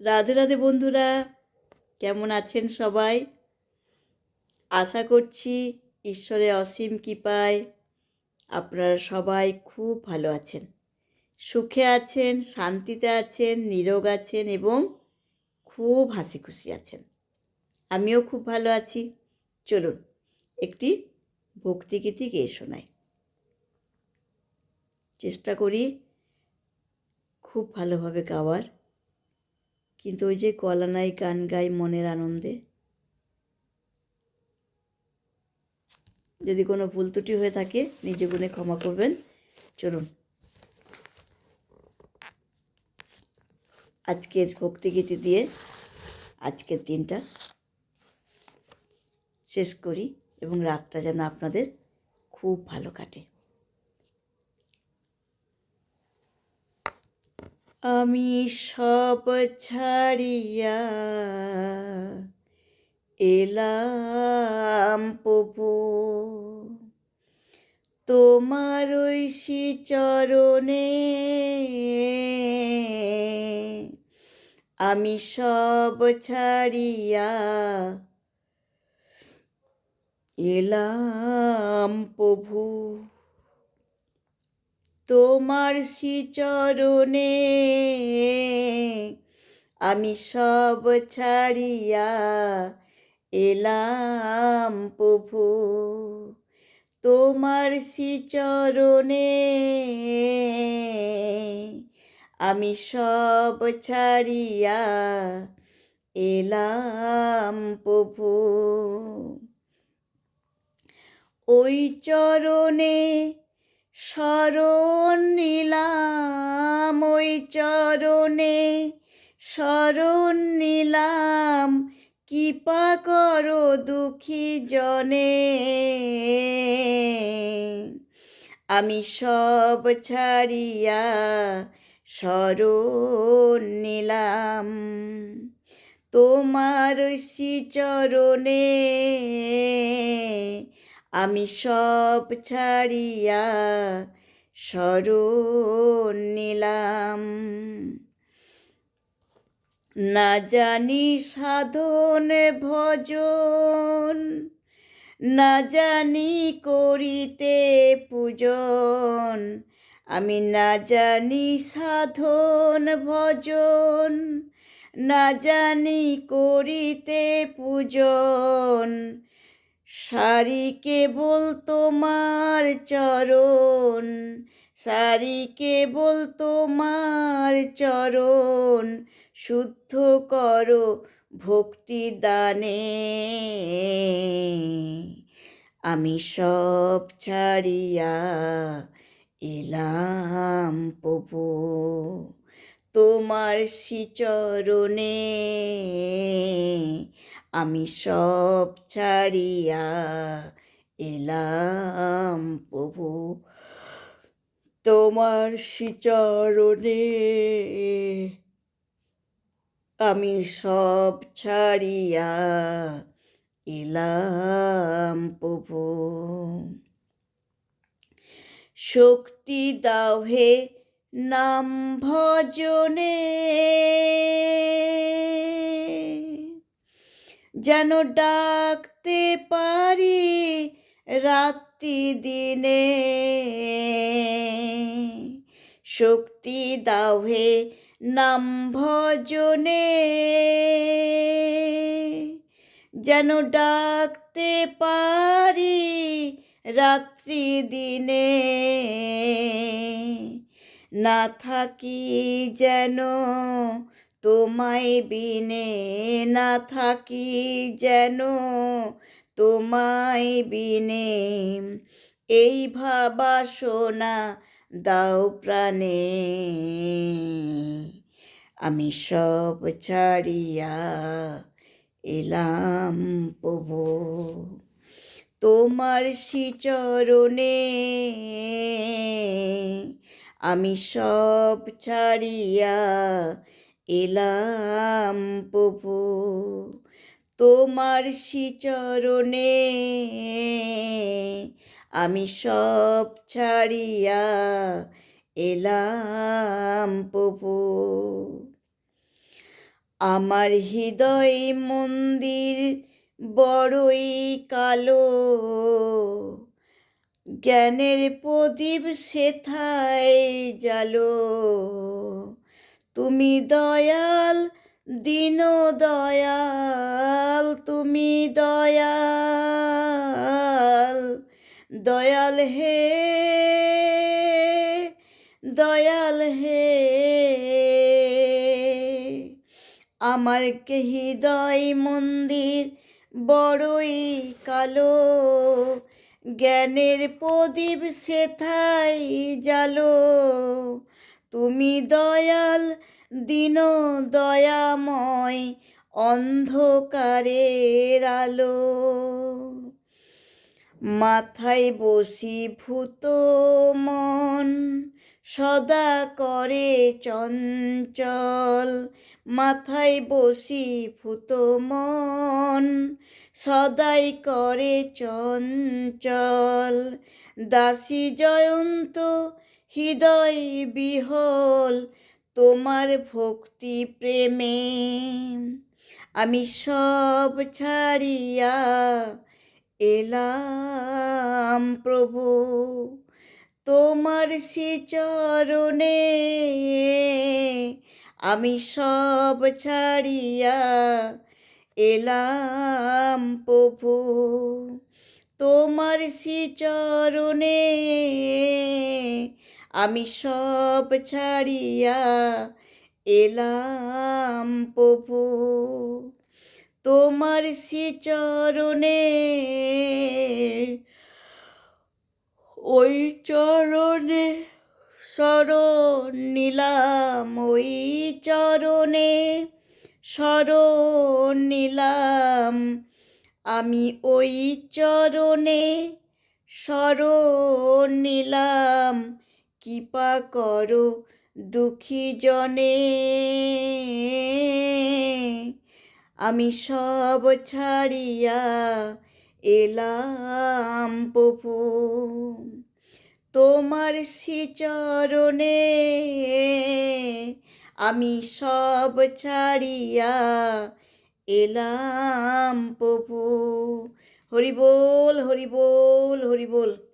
রাধে রাধে বন্ধুরা, কেমন আছেন সবাই? আশা করছি ঈশ্বরের অসীম কৃপায় আপনারা সবাই খুব ভালো আছেন। সুখে আছেন, শান্তিতে আছেন, নিরোগ আছেন এবং খুব হাসি খুশি আছেন। আমিও খুব ভালো আছি। চলুন একটি ভক্তিগীতি গেয়ে শোনাই। চেষ্টা করি খুব ভালোভাবে গাওয়ার। কিন্তু ওই যে গলা নাই গান গাই মনের আনন্দে। যদি কোনো ভুল ত্রুটি হয়ে থাকে, নিজ গুণে ক্ষমা করবেন। চলুন। আজকের ভক্তিগীতি দিয়ে আজকের দিনটা শেষ করি এবং রাতটা যেন আপনাদের খুব ভালো কাটে। আমি সব ছাড়িয়া এলাম প্রভু। তোমার ঐশী চরণে আমি সব ছাড়িয়া এলাম প্রভু। তোমার শ্রীচরণে আমি সব ছাড়িয়া এলাম প্রভু। তোমার শ্রীচরণে আমি সব ছাড়িয়া এলাম প্রভু। ওই চরণে শরণ নিলাম ওই চরণে, শরণ নিলাম, কৃপা করো দুঃখী জনে। আমি সব ছাড়িয়া শরণ নিলাম, তোমার শ্রীচরণে। আমি সব ছাড়িয়া শরণ নিলাম। না জানি সাধন ভজন, না জানি করিতে পূজন। আমি না জানি সাধন ভজন, না জানি করিতে পূজন। সারি কেবল তোমার চরণ, সারি কেবল তোমার চরণ, শুদ্ধ করো ভক্তি দানে। আমি সব ছাড়িয়া এলাম প্রভু, তোমার শ্রীচরণে। আমি সব ছাড়িয়া এলাম প্রভু। তোমার শ্রীচরণে আমি সব ছাড়িয়া এলাম প্রভু। শক্তি দাও হে নাম ভজনে। যেন ডাকতে পারি রাত্রি দিনে। শক্তি দাও হে নাম ভজনে। যেন ডাকতে পারি রাত্রি দিনে। না থাকি যেন তোমায় বিনে না থাকি যেন, তোমায় বিনে। এই ভাবা শোনা দাও প্রাণে। আমি সব ছাড়িয়া এলাম প্রভু। তোমার শ্রীচরণে আমি সব ছাড়িয়া এলাম প্রভু, তোমার শ্রীচরণে আমি সব ছাড়িয়া এলাম প্রভু। আমার হৃদয় মন্দির বড়ই কালো, জ্ঞানের প্রদীপ সেথায় জালো তুমি দয়াল, দিন দয়াল, তুমি দয়াল। দয়াল হে দয়াল হে। আমার কে হৃদয় মন্দির বড়ই কালো, জ্ঞানের প্রদীপ সেথাই জালো তুমি দয়াল, দিন দয়াময়, অন্ধকারের আলো। মাথায় বসীভূত মন, সদা করে চঞ্চল। মাথায় বসি বসীভূত মন, সদাই করে চঞ্চল। দাসী জয়ন্ত হৃদয় বিহল তোমার ভক্তি প্রেমে। আমি সব ছাড়িয়া এলাম প্রভু, তোমার শ্রীচরণে। আমি সব ছাড়িয়া এলাম প্রভু, তোমার শ্রীচরণে। আমি সব ছাড়িয়া এলাম প্রভু। তোমার সে চরণে ওই চরণে শরণ নিলাম, ওই চরণে শরণ নিলাম। আমি ওই চরণে শরণ নিলাম কৃপা করো দুঃখী জনে। আমি সব ছাড়িয়া এলাম প্রভু। তোমার শ্রীচরণে আমি সব ছাড়িয়া এলাম প্রভু। হরি বল হরি বল হরি বল।